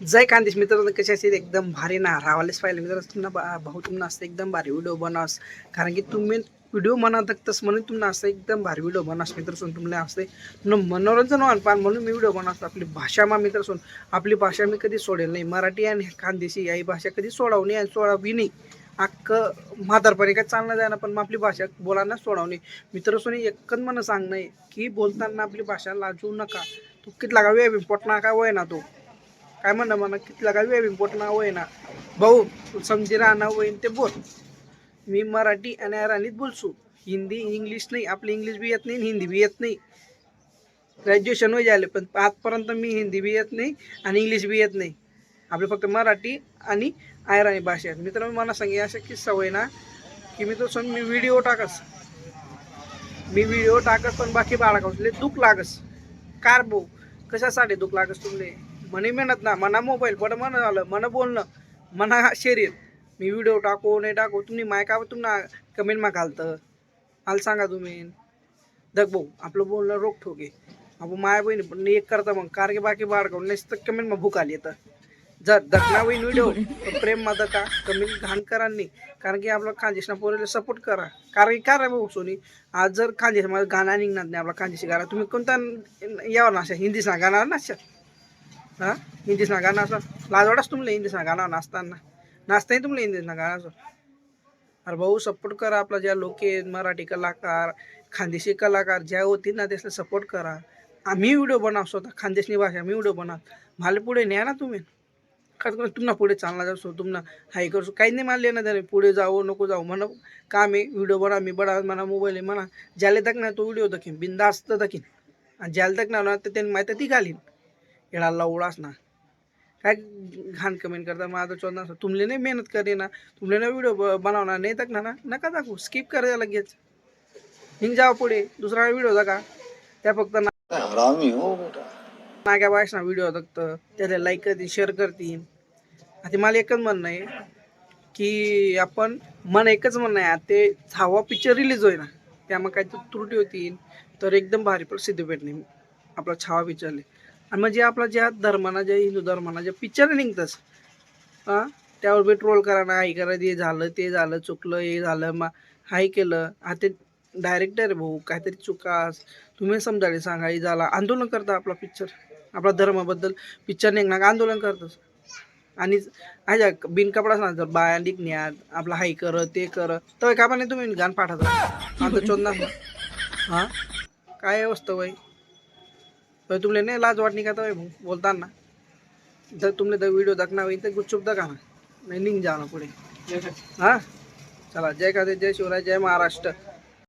जय कांदेश मित्रांनो कसे असेल एकदम भारी ना. रावालेच पाहिजे मित्र तुम्हाला बा- भाऊ तुम्हाला असतं एकदम भारी व्हिडिओ बनवास कारण की तुम्ही व्हिडिओ म्हणत तस म्हणून तुम्हाला असं एकदम भारी व्हिडिओ बनास मित्रांनो. तुम्हाला असते न मनोरंजन व्हान पान म्हणून मी व्हिडिओ बनास आपली भाषा मा मित्रसून आपली भाषा मी कधी सोडेल नाही. मराठी आणि खानदेशी ही भाषा कधी सोडावणी आणि सोडावी नाही अख्खं म्हातारपणे काय चालणं जाणं पण मग आपली भाषा बोलांना सोडावणे मित्रांनो एकच म्हणणं सांगणं की बोलताना आपली भाषा लाजू नका. तू किती का वेळ काय वय ना तो. काय म्हणा म्हणा कितला काय वेळ पोटना वय ना भाऊ तू समजी राहणार होईन ते बोल. मी मराठी आणि अराणीत बोलसू हिंदी इंग्लिश नाही आपली इंग्लिश बी येत नाही हिंदी बी येत नाही. ग्रॅज्युएशन वय झाले पण आजपर्यंत मी हिंदी बी येत नाही आणि इंग्लिश बी येत नाही. आपली फक्त मराठी आणि आयराणी भाषा मित्र मित्रांनो मला सांगे अशा की सवय ना की मी तो मी व्हिडिओ टाकस मी व्हिडिओ टाकस पण बाकी बाळगावसले दुःख लागस. कार भाऊ कशासाठी दुःख लागस तुमले? म्हणे मेहनत ना मना मोबाईल पण मन झालं मन बोलणं मना शरीर. मी व्हिडिओ टाकू नाही टाकू तुम्ही माय का तुम्हाला कमेंटमा घालतं? मला सांगा तुम्ही. दग भाऊ आपलं बोलणं रोख ठोके. आपण माय बहिणी पण एक करता मग कारगे बाकी बाळगावून नाही कमेंट मा भूक आली येतं जर दखना होईन व्हिडिओ प्रेम मा का? कमी घाण करा नाही कारण की आपला खांजेशना पोरीला सपोर्ट करा. कारण की काय भाऊ सोनी. आज जर खानदेश माझं गाणं निघणार नाही आपला खांजेशी गाणं तुम्ही कोणता यावर ना नाशा हिंदीसना गाणार नाशा हां? हिंदीसना गाणं असं लाजवाडाच वाटस तुम्हाला हिंदीसना गाणं नाचताना नाचताही तुम्हाला हिंदीसना गाणं असं अरे भाऊ सपोर्ट करा आपला ज्या लोक आहेत मराठी कलाकार खानदेशी कलाकार ज्या होतील ना त्याला सपोर्ट करा आम्ही व्हिडिओ बनाव स्वतः खानदेशनी भाषा मी व्हिडिओ बनाव मला पुढे न्या ना तुम्ही कारण तुम्हाला पुढे चालणार असो तुम्हाला हाय करसो काही नाही मानले ना त्याने पुढे जाऊ नको जाऊ म्हणा काम आहे व्हिडिओ बना मी बडा म्हणा मोबाईल आहे म्हणा ज्याला तक ना तो व्हिडिओ दखीन बिंदास्त दखीन आणि ज्याला तक ना तर त्यांनी माहिती ती घालीन येडा लवडाच ना काय घाण कमेंट करता माझं चोदना तुमले नाही मेहनत करे ना. तुमले ना व्हिडिओ बनवणार नाही तक ना. ना नका दाखवू स्किप करायला लगेच हिंग जावं पुढे. दुसरा व्हिडिओ दाखा त्या फक्त ना हो बेटा. नाग्या बायसना व्हिडिओ बघतं. त्याला लाईक करतील शेअर करतील. आता मला एकच म्हणणं आहे की आपण मन एकच म्हणणं आहे. आता ते सहावा पिक्चर रिलीज होईल ना त्यामुळे काही त्रुटी होतील. तर एकदम भारी प्रसिद्धी भेटणे आपला छावा आणि म्हणजे आपला ज्या धर्माना ज्या हिंदू धर्माना ज्या पिक्चर निघतंच हां? त्यावर बी ट्रोल करा ना हे करा हे झालं ते झालं चुकलं हे झालं मा हाय केलं. हा ते डायरेक्टर भाऊ. काहीतरी चुकास तुम्ही समजाले सांगा हे झाला. आंदोलन करता आपला पिक्चर आपला धर्माबद्दल पिक्चर निघणार आंदोलन करतच आणि ह्याच्या बिन कपडा बाया निघण्यात आपला हाय कर ते कर. तर का पण तुम्ही गाण पाठवत आता चोंदा. हां? काय अवस्था वय तर तुमले नाही लाज वाटणी का तर बोलताना. जर तुमले तर व्हिडिओ दाखणार होईल तर गुपचूप दाखा ना? नाही निघ जा ना पुढे. हां? चला जय कादे जय शिवराय जय महाराष्ट्र.